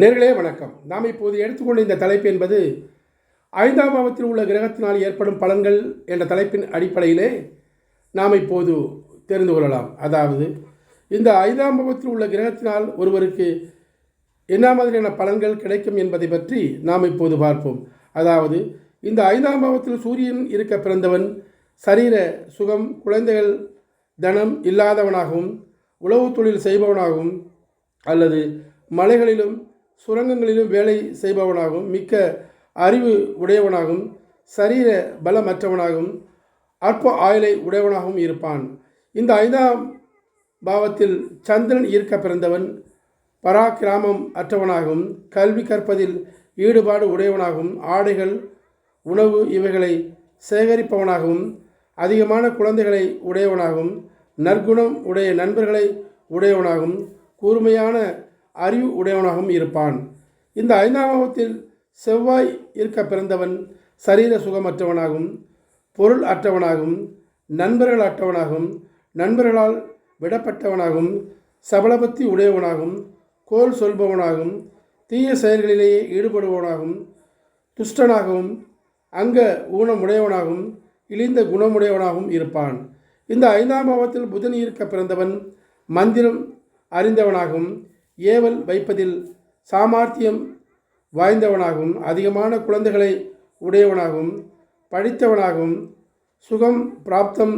நேர்களே வணக்கம். நாம் இப்போது எடுத்துக்கொண்ட இந்த தலைப்பு என்பது ஐந்தாம் பாவத்தில் உள்ள கிரகத்தினால் ஏற்படும் பலன்கள் என்ற தலைப்பின் அடிப்படையிலே நாம் இப்போது தெரிந்து கொள்ளலாம். அதாவது இந்த ஐந்தாம் பாவத்தில் உள்ள கிரகத்தினால் ஒருவருக்கு என்ன மாதிரியான பலன்கள் கிடைக்கும் என்பதை பற்றி நாம் இப்போது பார்ப்போம். அதாவது இந்த ஐந்தாம் பாவத்தில் சூரியன் இருக்க பிறந்தவன் சரீர சுகம் குழந்தைகள் தனம் இல்லாதவனாகவும் உழவு தொழில் செய்பவனாகவும் அல்லது மலைகளிலும் சுரங்கங்களிலும் வேலை செய்பவனாகவும் மிக்க அறிவு உடையவனாகவும் சரீர பலமற்றவனாகவும் அற்ப ஆயுளை உடையவனாகவும் இருப்பான். இந்த ஐந்தாம் பாவத்தில் சந்திரன் ஈர்க்க பிறந்தவன் பராக்கிராமம் அற்றவனாகவும் கல்வி கற்பதில் ஈடுபாடு உடையவனாகவும் ஆடைகள் உணவு இவைகளை சேகரிப்பவனாகவும் அதிகமான குழந்தைகளை உடையவனாகவும் நற்குணம் உடைய நண்பர்களை உடையவனாகவும் கூர்மையான அறிவு உடையவனாகவும் இருப்பான். இந்த ஐந்தாம் பாவத்தில் செவ்வாய் இருக்க பிறந்தவன் சரீர சுகமற்றவனாகவும் பொருள் அற்றவனாகவும் நண்பர்கள் அற்றவனாகவும் நண்பர்களால் விடப்பட்டவனாகவும் சபலபத்தி உடையவனாகவும் கோல் சொல்பவனாகவும் தீய செயல்களிலேயே ஈடுபடுபவனாகவும் துஷ்டனாகவும் அங்க ஊனமுடையவனாகவும் இழிந்த குணமுடையவனாகவும் இருப்பான். இந்த ஐந்தாம் பாவத்தில் புதன் இருக்க பிறந்தவன் மந்திரம் அறிந்தவனாகவும் ஏவல் வைப்பதில் சாமர்த்தியம் வாய்ந்தவனாகவும் அதிகமான குழந்தைகளை உடையவனாகவும் படித்தவனாகவும் சுகம் பிராப்தம்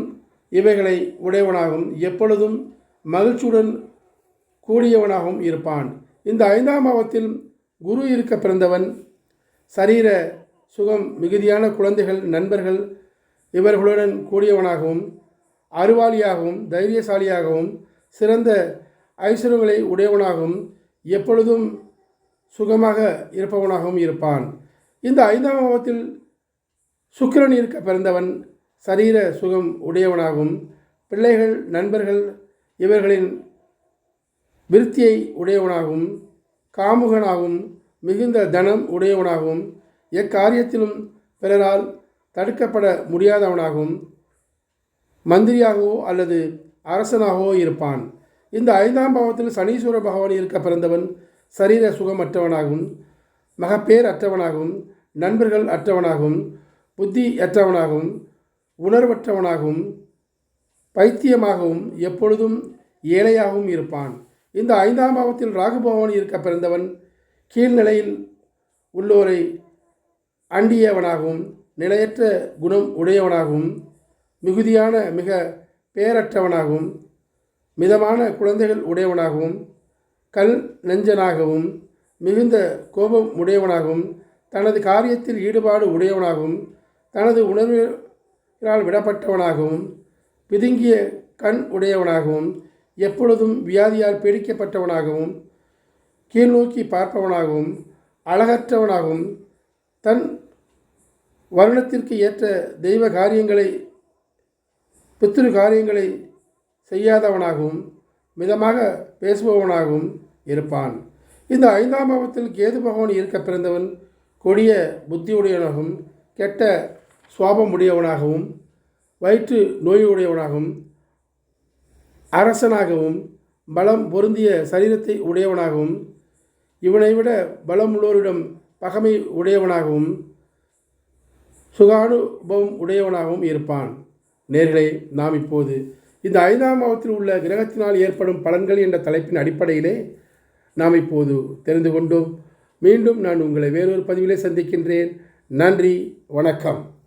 இவைகளை உடையவனாகவும் எப்பொழுதும் மகிழ்ச்சியுடன் கூடியவனாகவும் இருப்பான். இந்த ஐந்தாம் பாவத்தில் குரு இருக்க பிறந்தவன் சரீர சுகம் மிகுதியான குழந்தைகள் நண்பர்கள் இவர்களுடன் கூடியவனாகவும் அறிவாளியாகவும் தைரியசாலியாகவும் சிறந்த ஐஸ்வர்யங்களை உடையவனாகவும் எப்பொழுதும் சுகமாக இருப்பவனாகவும் இருப்பான். இந்த ஐந்தாம் பாவத்தில் சுக்கிரன் இருக்க பிறந்தவன் சரீர சுகம் உடையவனாகவும் பிள்ளைகள் நண்பர்கள் இவர்களின் விருத்தியை உடையவனாகவும் காமுகனாகவும் மிகுந்த தனம் உடையவனாகவும் எக்காரியத்திலும் பிறரால் தடுக்கப்பட முடியாதவனாகவும் மந்திரியாகவோ அல்லது அரசனாகவோ இருப்பான். இந்த ஐந்தாம் பாவத்தில் சனீஸ்வர பகவான் இருக்க பிறந்தவன் சரீர சுகமற்றவனாகவும் மகப்பேர் அற்றவனாகவும் நண்பர்கள் அற்றவனாகவும் புத்தி அற்றவனாகவும் உணர்வற்றவனாகவும் பைத்தியமாகவும் எப்பொழுதும் ஏழையாகவும் இருப்பான். இந்த ஐந்தாம் பாவத்தில் ராகுபவன் இருக்க பிறந்தவன் கீழ்நிலையில் உள்ளோரை அண்டியவனாகவும் நிலையற்ற குணம் உடையவனாகவும் மிகுதியான மிக பேரற்றவனாகவும் மிதமான குழந்தைகள் உடையவனாகவும் கல் நெஞ்சனாகவும் மிகுந்த கோபம் உடையவனாகவும் தனது காரியத்தில் ஈடுபாடு உடையவனாகவும் தனது உணர்வினால் விடப்பட்டவனாகவும் பிதுங்கிய கண் உடையவனாகவும் எப்பொழுதும் வியாதியால் பீடிக்கப்பட்டவனாகவும் கீழ்நோக்கி பார்ப்பவனாகவும் அழகற்றவனாகவும் தன் வருணத்திற்கு ஏற்ற தெய்வ காரியங்களை பித்திரு காரியங்களை செய்யாதவனாகவும் மிதமாக பேசுபவனாகவும் இருப்பான். இந்த ஐந்தாம் பாவத்தில் கேது பகவான் இருக்க பிறந்தவன் கொடிய புத்தியுடையவனாகவும் கெட்ட சுவாபம் உடையவனாகவும் வயிற்று நோயுடையவனாகவும் அரசனாகவும் பலம் பொருந்திய சரீரத்தை உடையவனாகவும் இவனை விட பலம் உள்ளோரிடம் பகமை உடையவனாகவும் சுகானுபவம் உடையவனாகவும் இருப்பான். நேர்களை நாம் இப்போது இந்த ஐந்தாம் பாவத்தில் உள்ள கிரகத்தினால் ஏற்படும் பலன்கள் என்ற தலைப்பின் அடிப்படையிலே நாம் இப்போது தெரிந்து கொண்டோம். மீண்டும் நான் உங்களை வேறொரு பதிவிலே சந்திக்கின்றேன். நன்றி வணக்கம்.